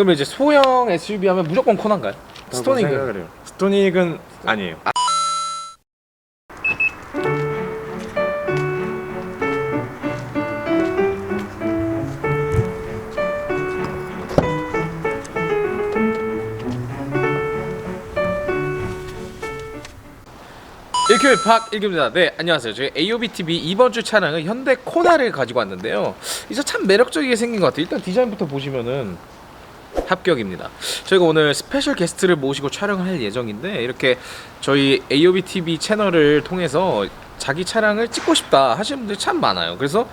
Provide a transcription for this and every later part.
그러면 이제 소형 SUV 하면 무조건 코나인가요? 스토닉은 생각을 해요. 스토닉은 아니에요. 일교의 박일규입니다. 네, 안녕하세요. 저희 AOB TV 이번 주 차량은 현대 코나를 가지고 왔는데요. 이제 참 매력적이게 생긴 것 같아요. 일단 디자인부터 보시면은 합격입니다. 저희가 오늘 스페셜 게스트를 모시고 촬영을 할 예정인데 이렇게 저희 AOB TV 채널을 통해서 자기 차량을 찍고 싶다 하시는 분들이 참 많아요. 그래서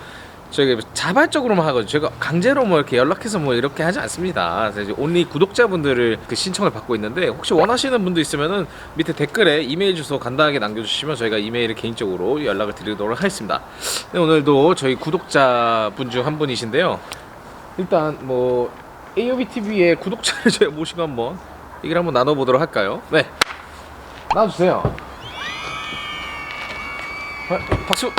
저희가 자발적으로만 하거든요. 제가 강제로 뭐 이렇게 연락해서 뭐 이렇게 하지 않습니다. 그래서 이제 온리 구독자분들을 그 신청을 받고 있는데 혹시 원하시는 분도 있으면은 밑에 댓글에 이메일 주소 간단하게 남겨주시면 저희가 이메일을 개인적으로 연락을 드리도록 하겠습니다. 네, 오늘도 저희 구독자분 중 한 분이신데요. 일단 뭐 AOB TV의 구독자를 저희 모시고 한번 얘기를 한번 나눠보도록 할까요? 네, 나와주세요. 어, 박수.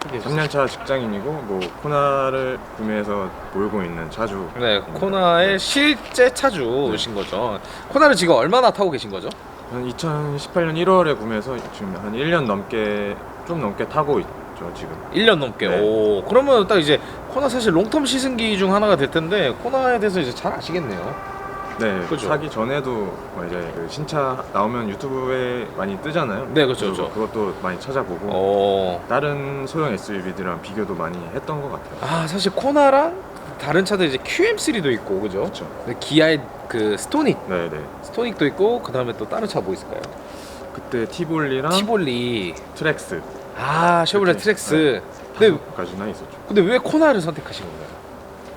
3년차 직장인이고 뭐 코나를 구매해서 몰고 있는 차주. 네, 코나의 실제 차주신 거죠. 코나를 지금 얼마나 타고 계신 거죠? 한 2018년 1월에 구매해서 지금 한 1년 넘게 좀 넘게 타고 있죠 지금. 1년 넘게. 네. 오, 그러면 딱 이제 코나 사실 롱텀 시승기 중 하나가 될 텐데 코나에 대해서 이제 잘 아시겠네요. 네, 그죠. 사기 전에도 뭐 이제 그 신차 나오면 유튜브에 많이 뜨잖아요. 네, 그렇죠, 그래서 그렇죠. 그것도 많이 찾아보고 어. 다른 소형 SUV들이랑 비교도 많이 했던 것 같아요. 아, 사실 코나랑 다른 차들 이제 QM3도 있고, 그죠? 그렇죠. 근데 기아의 그 스토닉, 네, 네. 스토닉도 있고 그 다음에 또 다른 차 뭐 있을까요? 그때 티볼리랑 티볼리. 트랙스 아, 쉐보레 그렇게, 트랙스. 근데 다섯 가지나 있었죠. 근데 왜 코나를 선택하신 건가요?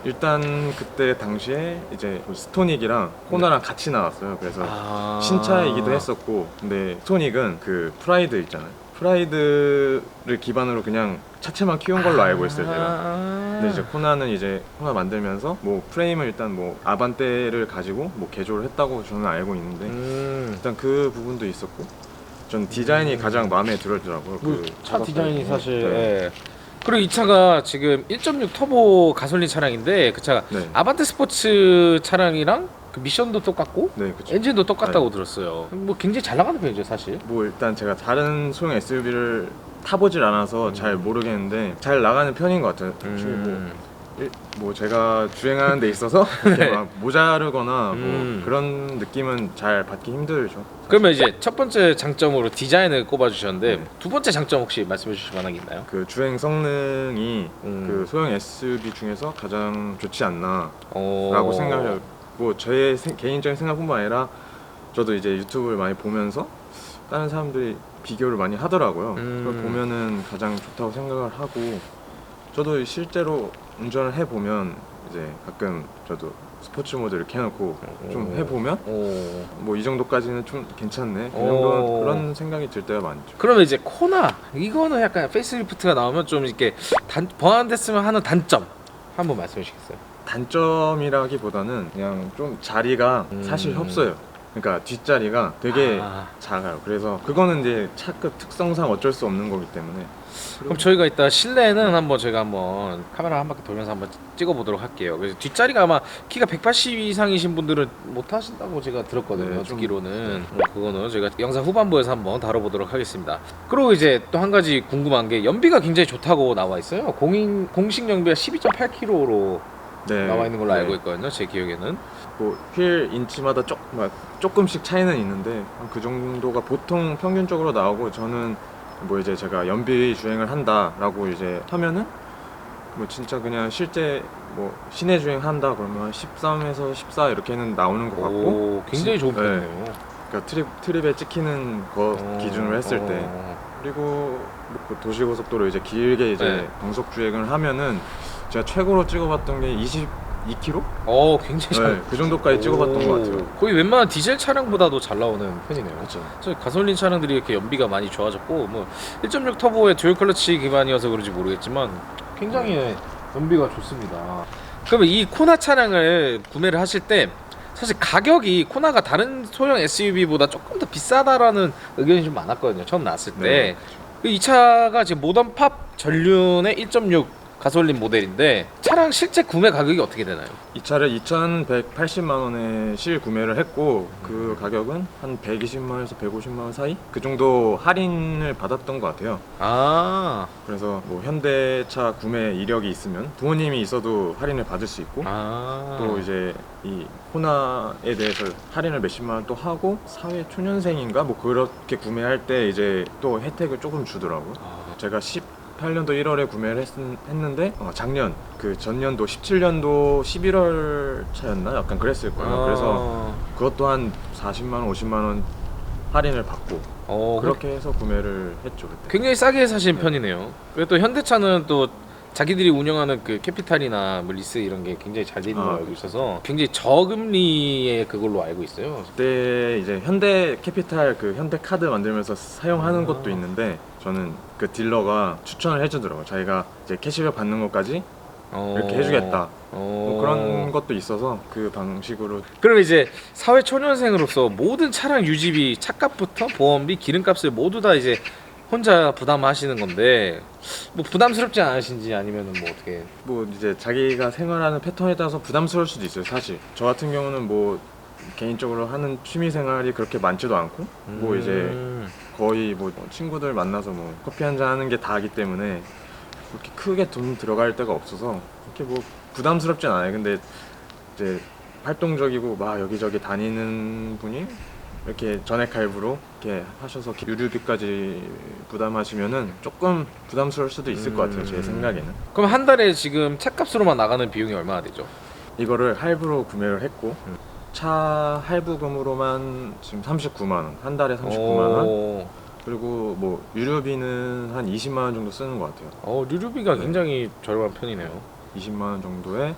일단 그때 당시에 이제 뭐 스토닉이랑 코나랑 같이 나왔어요. 그래서 아. 신차이기도 했었고, 근데 스토닉은 그 프라이드 있잖아요. 프라이드를 기반으로 그냥 차체만 키운 걸로 알고 있어요, 제가. 아. 근데 이제 코나는 이제 코나 만들면서 뭐 프레임을 일단 뭐 아반떼를 가지고 뭐 개조를 했다고 저는 알고 있는데 음. 일단 그 부분도 있었고, 전 디자인이 가장 마음에 들었더라고요. 그그차 작업 디자인이 때문에. 사실 네. 예. 그리고 이 차가 지금 1.6 터보 가솔린 차량인데 그 차가 네. 아반떼 스포츠 차량이랑 그 미션도 똑같고 네, 그쵸. 엔진도 똑같다고 들었어요. 뭐 굉장히 잘 나가는 편이죠, 사실. 뭐 일단 제가 다른 소형 SUV를 타보질 않아서 음. 잘 모르겠는데 잘 나가는 편인 것 같아요. 지금 뭐, 일- 뭐 제가 주행하는 데 있어서 이렇게 막 모자르거나 네. 음. 뭐 그런 느낌은 잘 받기 힘들죠. 그러면 이제 첫 번째 장점으로 디자인을 꼽아주셨는데 네. 두 번째 장점 혹시 말씀해 주실 만한 게 있나요? 그 주행 성능이 음. 그 소형 SUV 중에서 가장 좋지 않나라고 어... 뭐 저의 세- 개인적인 생각뿐만 아니라 저도 이제 유튜브를 많이 보면서 다른 사람들이 비교를 많이 하더라고요. 음. 그걸 보면은 가장 좋다고 생각을 하고 저도 실제로 운전을 해 보면 이제 가끔 저도 스포츠 모드 이렇게 해놓고 좀 오. 해보면 오. 뭐 이 정도까지는 좀 괜찮네 그 오. 정도 그런 생각이 들 때가 많죠. 그러면 이제 코나 이거는 약간 페이스리프트가 나오면 좀 이렇게 단, 보완됐으면 하는 단점 한번 말씀해 주시겠어요? 단점이라기보다는 그냥 좀 자리가 음. 사실 없어요. 그러니까 뒷자리가 되게 아. 작아요. 그래서 그거는 이제 차급 특성상 어쩔 수 없는 거기 때문에 그럼 저희가 이따 실내는 한번 저희가 한번 카메라 한 바퀴 돌면서 한번 찍어 보도록 할게요. 그래서 뒷자리가 아마 키가 180 이상이신 분들은 못 하신다고 제가 들었거든요. 네, 좀- 듣기로는 음, 그거는 저희가 영상 후반부에서 한번 다뤄보도록 하겠습니다. 그리고 이제 또 한 가지 궁금한 게 연비가 굉장히 좋다고 나와 있어요. 공인 공식 연비가 12.8km로 네, 나와 있는 걸로 네. 알고 있거든요. 제 기억에는. 뭐 휠 인치마다 조, 막 조금씩 차이는 있는데 한그 정도가 보통 평균적으로 나오고 저는 뭐 이제 제가 연비 주행을 한다라고 이제 하면은 뭐 진짜 그냥 실제 뭐 시내 주행 한다 그러면 13에서 14 이렇게는 나오는 것 같고 오, 굉장히 좋은 네. 편이네요. 그러니까 트립 트립에 찍히는 거 어, 기준으로 했을 때 어. 그리고 뭐그 도시고속도로 이제 길게 이제 네. 방속 주행을 하면은 제가 최고로 찍어봤던 게 22km? 어, 굉장히 잘. 네, 그 정도까지 찍어봤던 것 같아요. 거의 웬만한 디젤 차량보다도 잘 나오는 편이네요. 그렇죠. 저 가솔린 차량들이 이렇게 연비가 많이 좋아졌고 뭐 1.6 터보의 듀얼 클러치 기반이어서 그런지 모르겠지만 굉장히 연비가 좋습니다. 그러면 이 코나 차량을 구매를 하실 때 사실 가격이 코나가 다른 소형 SUV보다 조금 더 비싸다라는 의견이 좀 많았거든요. 처음 나왔을 때. 네. 이 차가 지금 모던 팝 전륜의 1.6 가솔린 모델인데 차량 실제 구매 가격이 어떻게 되나요? 이 차를 2,180만 원에 실 구매를 했고 그 가격은 한 120만 원에서 150만 원 사이 그 정도 할인을 받았던 것 같아요. 아, 그래서 뭐 현대차 구매 이력이 있으면 부모님이 있어도 할인을 받을 수 있고 아. 또 이제 이 호나에 대해서 할인을 몇십만 원 또 하고 사회 초년생인가 뭐 그렇게 구매할 때 이제 또 혜택을 조금 주더라고요. 아, 제가 18년도 1월에 구매를 했, 는데 작년 그 전년도 17년도 11월 차였나 약간 그랬을 거예요. 아. 그래서 그것도 한 40만 원, 50만 원 할인을 받고 어, 그렇게 해서 구매를 했죠 그때. 굉장히 싸게 사신 네. 편이네요. 그리고 또 현대차는 또 자기들이 운영하는 그 캐피탈이나 뭐 리스 이런 게 굉장히 잘 돼 있는 걸 아, 알고 있어서 굉장히 저금리의 그걸로 알고 있어요. 그때 이제 현대 캐피탈 그 현대 카드 만들면서 사용하는 것도 있는데 저는 그 딜러가 추천을 해주더라고요. 자기가 이제 캐시백 받는 것까지 어. 이렇게 해주겠다. 어. 뭐 그런 것도 있어서 그 방식으로 그럼 이제 사회 초년생으로서 모든 차량 유지비, 차값부터 보험비, 기름값을 모두 다 이제 혼자 부담하시는 건데 뭐 부담스럽지 않으신지 아니면은 뭐 어떻게? 뭐 이제 자기가 생활하는 패턴에 따라서 부담스러울 수도 있어요. 사실 저 같은 경우는 뭐 개인적으로 하는 취미 생활이 그렇게 많지도 않고 뭐 이제 음. 거의 뭐 친구들 만나서 뭐 커피 한 잔 하는 게 다기 때문에 그렇게 크게 돈 들어갈 데가 없어서 이렇게 뭐 부담스럽진 않아요. 근데 이제 활동적이고 막 여기저기 다니는 분이 이렇게 전액 할부로 이렇게 하셔서 유류비까지 부담하시면은 조금 부담스러울 수도 있을 것 같아요. 제 음. 생각에는. 그럼 한 달에 지금 차값으로만 나가는 비용이 얼마나 되죠? 이거를 할부로 구매를 했고 음. 차 할부금으로만 지금 39만 원, 한 달에 39만 원. 오. 그리고 뭐 유류비는 한 20만 원 정도 쓰는 것 같아요. 어, 유류비가 네. 굉장히 저렴한 편이네요. 20만 원 정도에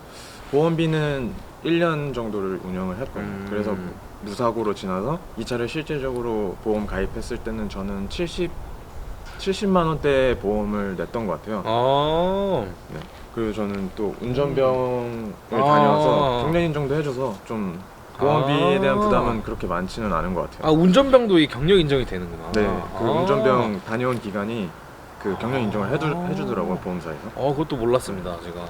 보험비는 1년 정도를 운영을 했거든요. 음. 그래서 무사고로 지나서 이 차를 실제적으로 보험 가입했을 때는 저는 70 70만 원대 보험을 냈던 것 같아요. 아. 그리고 저는 또 운전병을 아. 다녀와서 경련 인정도 해줘서 좀 보험비에 아. 대한 부담은 그렇게 많지는 않은 것 같아요. 아, 운전병도 이 경력 인정이 되는구나. 네, 그 아. 운전병 다녀온 기간이 그 경련 인정을 해주, 아. 해주더라고요 보험사에서. 어, 그것도 몰랐습니다, 제가.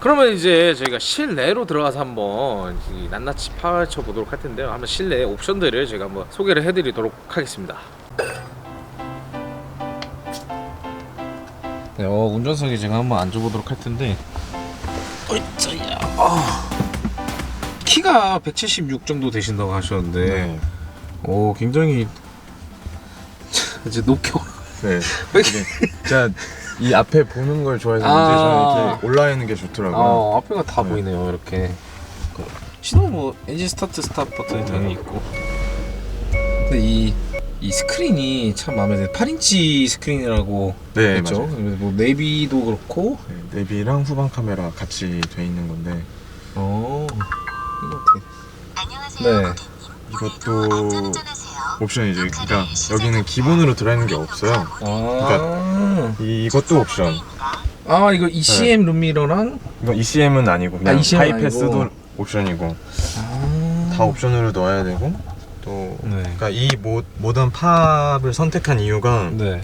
그러면 이제 저희가 실내로 들어가서 한번 이 낱낱이 파헤쳐 보도록 할 텐데요. 한번 실내 옵션들을 제가 한번 소개를 해드리도록 하겠습니다. 네, 어, 운전석에 제가 한번 앉아보도록 할 텐데. 어이차야. 아. 키가 176 정도 되신다고 하셨는데, 네. 오, 굉장히 이제 높게 네. 이게 제가 이 앞에 보는 걸 좋아해서 아. 이제 저는 이렇게 올라 있는 게 좋더라고요. 어, 앞에가 다 네. 보이네요. 이렇게. 시동 뭐 엔진 스타트 스탑 버튼이 당연히 있고. 근데 이, 이 스크린이 참 마음에 들어요. 8인치 스크린이라고 네, 했죠. 맞아요. 뭐 내비도 그렇고. 네, 내비랑 후방 카메라 같이 돼 있는 건데 어. 이거 어떻게? 네. 이것도 옵션이죠. 그러니까 여기는 기본으로 들어있는 게 없어요. 아. 이것도 옵션. 아 이거 ECM 룸미러랑 이거 ECM은 아니고 그냥 아, ECM 은 하이패스도 아니고. 옵션이고 아. 다 옵션으로 넣어야 되고 또 네. 그러니까 이 모, 모던 팝을 선택한 이유가 네.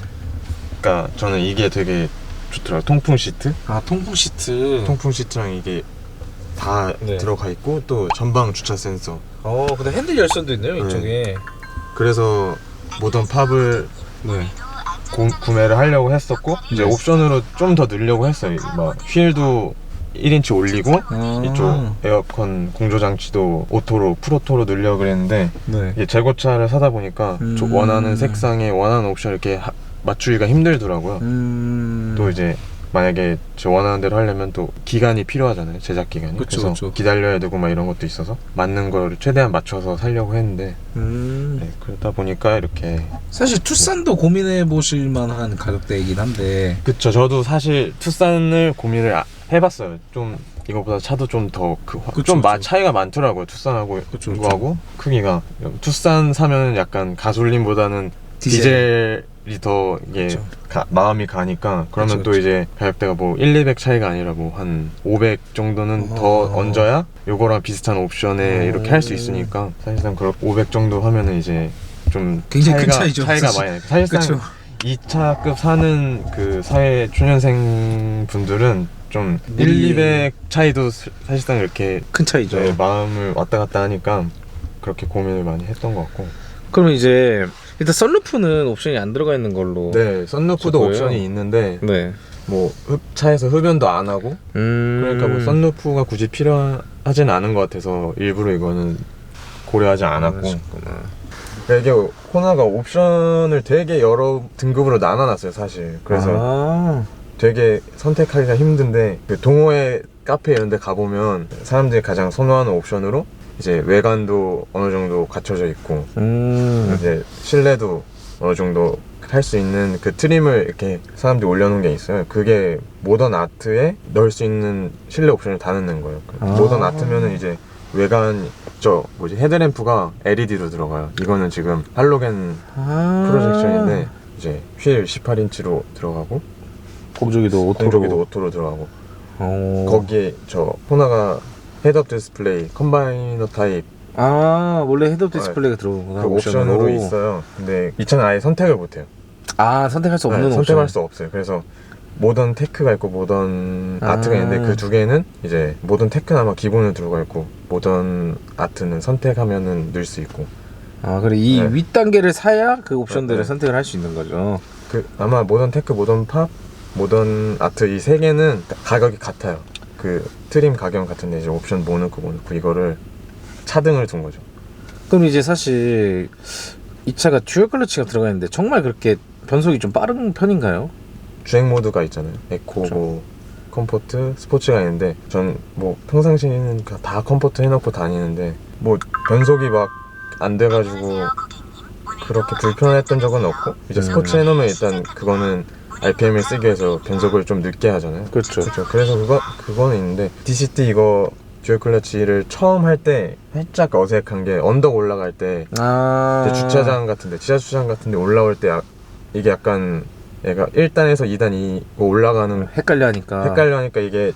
그러니까 저는 이게 되게 좋더라고요. 통풍 시트. 아 통풍 시트. 통풍 시트랑 이게 다 네. 들어가 있고 또 전방 주차 센서. 어 근데 핸들 열선도 있네요 네. 이쪽에. 그래서 모던 팝을 네. 고- 구매를 하려고 했었고 이제 네. 옵션으로 좀 더 늘려고 했어요. 막 휠도 1인치 올리고 아. 이쪽 에어컨 공조 장치도 오토로 풀오토로 늘려 그랬는데 네. 이게 재고차를 사다 보니까 음. 저 원하는 색상에 원하는 옵션 이렇게 하- 맞추기가 힘들더라고요. 음. 또 이제 만약에 저 원하는 대로 하려면 또 기간이 필요하잖아요. 제작 기간이. 그쵸, 래서 그쵸. 기다려야 되고 막 이런 것도 있어서 맞는 걸 최대한 맞춰서 살려고 했는데 음. 네, 그러다 보니까 이렇게 사실 투싼도 고민해 보실 만한 가격대이긴 한데. 그쵸 저도 사실 투싼을 고민을 아- 해봤어요 좀 이거보다 차도 좀더 그, 그쵸, 좀 마, 그쵸. 차이가 많더라고요 투싼하고 그쵸, 이거하고 크기가 투싼 사면 약간 가솔린보다는 디젤. 디젤이 더 이게 그쵸. 가- 마음이 가니까 그러면 그쵸, 또 그쵸. 이제 가격대가 뭐 1, 200 차이가 아니라 뭐 한 500 정도는 더 어. 얹어야 요거랑 비슷한 옵션에 어. 이렇게 할 수 있으니까 사실상 그런 500 정도 하면은 이제 좀 굉장히 큰 차이가, 차이죠, 차이가 사실. 많이 나요. 사실상 그쵸. 2차급 사는 그 사회 초년생 분들은 좀 1, 200 차이도 스- 사실상 이렇게 큰 차이죠. 네, 마음을 왔다 갔다 하니까 그렇게 고민을 많이 했던 것 같고 그러면 이제 일단 썬루프는 옵션이 안 들어가 있는 걸로. 네 썬루프도? 옵션이 있는데 네. 뭐 흡, 차에서 흡연도 안 하고 음. 그러니까 뭐 썬루프가 굳이 필요하진 않은 것 같아서 일부러 이거는 고려하지 않았고. 그러니까 이게 코나가 옵션을 되게 여러 등급으로 나눠놨어요 사실 그래서 아. 되게 선택하기가 힘든데 그 동호회 카페 이런 데 가보면 사람들이 가장 선호하는 옵션으로 이제 외관도 어느 정도 갖춰져 있고 음. 이제 실내도 어느 정도 할 수 있는 그 트림을 이렇게 사람들이 올려놓은 게 있어요. 그게 모던 아트에 넣을 수 있는 실내 옵션을 다 넣는 거예요. 아. 모던 아트면은 이제 외관 저 뭐지 헤드램프가 LED로 들어가요. 이거는 지금 할로겐 아. 프로젝션인데 이제 휠 18인치로 들어가고 공조기도 오토로. 공조기도 오토로 들어가고 어. 거기에 저 호나가 헤드업 디스플레이 컴바이너 타입 아 원래 헤드업 디스플레이가 들어오는구나. 그 옵션으로. 있어요. 근데 이 차는 아예 선택을 못해요. 아 선택할 수 없는 네, 옵션. 선택할 수 없어요. 그래서 모던 테크가 있고 모던 아. 아. 트가 있는데 그 두 개는 이제 모던 테크는 아마 기본으로 들어가 있고 모던 아트는 선택하면은 넣을 수 있고 아 그래 이 네. 윗 단계를 사야 그 옵션들을 네. 선택을 할 수 있는 거죠. 그 아마 모던 테크, 모던 팝, 모던 아트 이 세 개는 가- 가격이 같아요. 그 트림 가격 같은데 이제 옵션 뭐 넣고 뭐 넣고 이거를 차등을 둔 거죠. 그럼 이제 사실 이 차가 듀얼 클러치가 들어가 있는데 정말 그렇게 변속이 좀 빠른 편인가요? 주행 모드가 있잖아요. 에코, 그렇죠. 뭐 컴포트, 스포츠가 있는데 전 뭐 평상시에는 그다 컴포트 해놓고 다니는데 뭐 변속이 막 안 돼가지고 그렇게 불편했던 적은 없고 이제 음. 스포츠 해놓으면 일단 그거는 RPM을 쓰기 위해서 변속을 좀 늦게 하잖아요. 그렇죠. 그렇죠. 그래서 그거 그거는 있는데 DCT 이거 듀얼 클러치를 처음 할 때 살짝 어색한 게 언덕 올라갈 때 아 주차장 같은데 지하 주차장 같은데 올라올 때 야- 이게 약간 얘가 1단에서 2단 이 올라가는 헷갈려 하니까 헷갈려 하니까 이게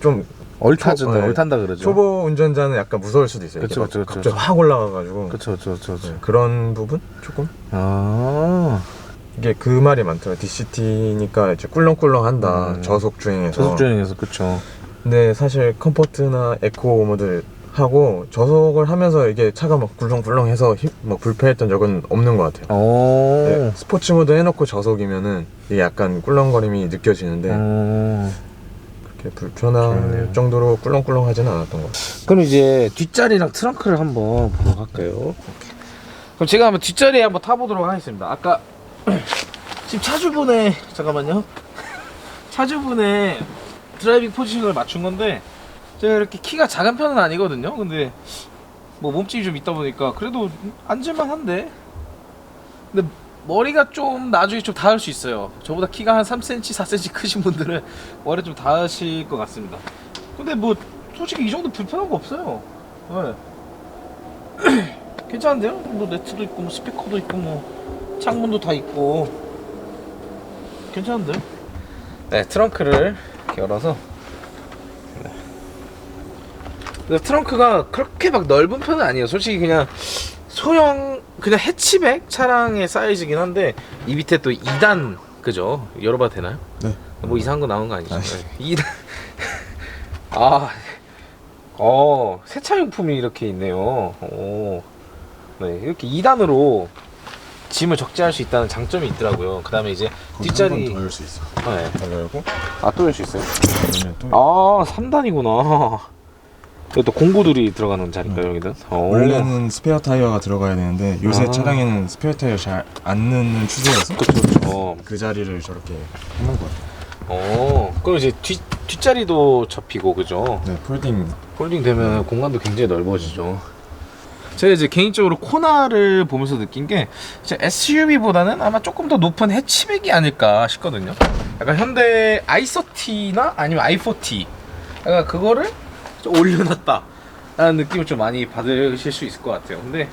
좀 얼타죠. 초- 네. 얼탄다 그러죠. 초보 운전자는 약간 무서울 수도 있어요. 그쵸, 그쵸. 갑자기 확 올라가가지고 그렇죠, 그렇죠, 그렇죠. 네, 그런 부분 조금 아 이게 그 말이 많더라고요. DCT니까 이제 꿀렁꿀렁한다 음. 저속 주행에서. 저속 주행에서 그렇죠. 근데 사실 컴포트나 에코 모드 하고 저속을 하면서 이게 차가 막 굴렁굴렁해서 힘- 막 불편했던 적은 없는 것 같아요. 오. 네, 스포츠 모드 해놓고 저속이면은 이게 약간 꿀렁거림이 느껴지는데 음. 그렇게 불편할 좋네요. 정도로 꿀렁꿀렁하지는 않았던 것 같아요. 그럼 이제 뒷자리랑 트렁크를 한번 보러 갈까요? 그럼 제가 한번 뒷자리에 한번 타보도록 하겠습니다. 아까 지금 차주분의 잠깐만요. 차주분의 드라이빙 포지션을 맞춘 건데 제가 이렇게 키가 작은 편은 아니거든요. 근데 뭐 몸집이 좀 있다 보니까 그래도 앉을만 한데. 근데 머리가 좀 나중에 좀 닿을 수 있어요. 저보다 키가 한 3cm, 4cm 크신 분들은 머리 좀 닿으실 것 같습니다. 근데 뭐 솔직히 이 정도 불편한 거 없어요. 네. 괜찮은데요? 뭐 네트도 있고 뭐 스피커도 있고 뭐 창문도 다 있고 괜찮은데요? 네 트렁크를 이렇게 열어서 네. 트렁크가 그렇게 막 넓은 편은 아니에요. 솔직히 그냥 소형 그냥 해치백 차량의 사이즈긴 한데 이 밑에 또 2단 그죠? 열어봐도 되나요? 네. 뭐 이상한 거 나온 거 아니죠? 네. 2단 아, 어 세차용품이 이렇게 있네요. 오, 네 이렇게 2단으로 짐을 적재할 수 있다는 장점이 있더라고요. 그다음에 이제 뒷자리 수 있어. 네. 더 열고 아또 열 수 있어요? 그러면 또 아 3단이구나. 이것도 공구들이 들어가는 자리인가요 여기는? 어. 원래는 스페어 타이어가 들어가야 되는데 요새 아. 차량에는 스페어 타이어 잘 안 넣는 추세여서 그쵸 그쵸. 그 자리를 저렇게 해놓은 것 같아요. 어 그럼 이제 뒷 뒷자리도 접히고 그죠? 네, 폴딩 폴딩 되면 공간도 굉장히 넓어지죠. 제가 이제 개인적으로 코나를 보면서 느낀 게 SUV보다는 아마 조금 더 높은 해치백이 아닐까 싶거든요. 약간 현대 i30나 아니면 i40 약간 그거를 좀 올려놨다 라는 느낌을 좀 많이 받으실 수 있을 것 같아요. 근데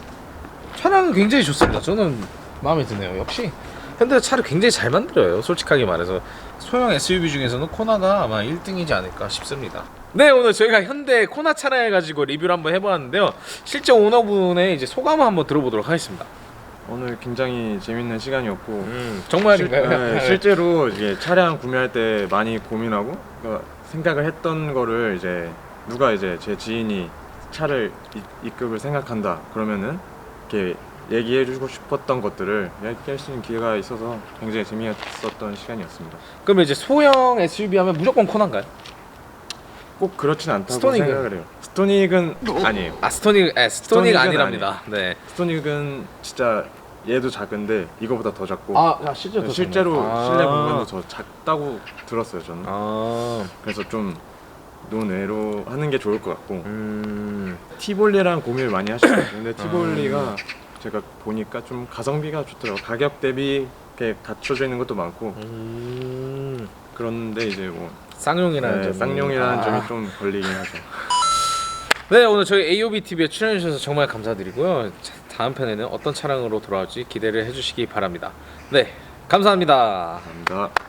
차량은 굉장히 좋습니다. 저는 마음에 드네요. 역시 현대가 차를 굉장히 잘 만들어요. 솔직하게 말해서 소형 SUV 중에서는 코나가 아마 1등이지 않을까 싶습니다. 네 오늘 저희가 현대 코나 차량을 가지고 리뷰를 한번 해보았는데요. 실제 오너분의 이제 소감을 한번 들어보도록 하겠습니다. 오늘 굉장히 재밌는 시간이었고 음, 정말인가요? 실, 네, 실제로 이게 차량 구매할 때 많이 고민하고 그러니까 생각을 했던 거를 이제 누가 이제 제 지인이 차를 이, 입급을 생각한다 그러면은 이렇게 얘기해주고 싶었던 것들을 이야기할 수 있는 기회가 있어서 굉장히 재미있었던 시간이었습니다. 그러면 이제 소형 SUV 하면 무조건 코나인가요? 꼭 그렇진 않다고 스토닉은? 생각을 해요. 스토닉은 아니에요. 아 스토닉, 에, 스토닉 스토닉은 아니랍니다. 네. 스토닉은 진짜 얘도 작은데 이거보다 더 작고 아, 아 실제로 더 실제로 작나요? 아. 실내 공간도 더 작다고 들었어요 저는. 아, 그래서 좀 논외로 하는 게 좋을 것 같고 음, 티볼리랑 고민을 많이 하시거든요. 근데 티볼리가 제가 보니까 좀 가성비가 좋더라고요. 가격 대비 이렇게 갖춰져 있는 것도 많고 음, 그런데 이제 뭐 쌍용이라는 네, 점이 쌍용이라는 아. 점이 좀 걸리긴 하죠. 네 오늘 저희 AOB TV에 출연해 주셔서 정말 감사드리고요. 자, 다음 편에는 어떤 차량으로 돌아올지 기대를 해주시기 바랍니다. 네 감사합니다. 감사합니다.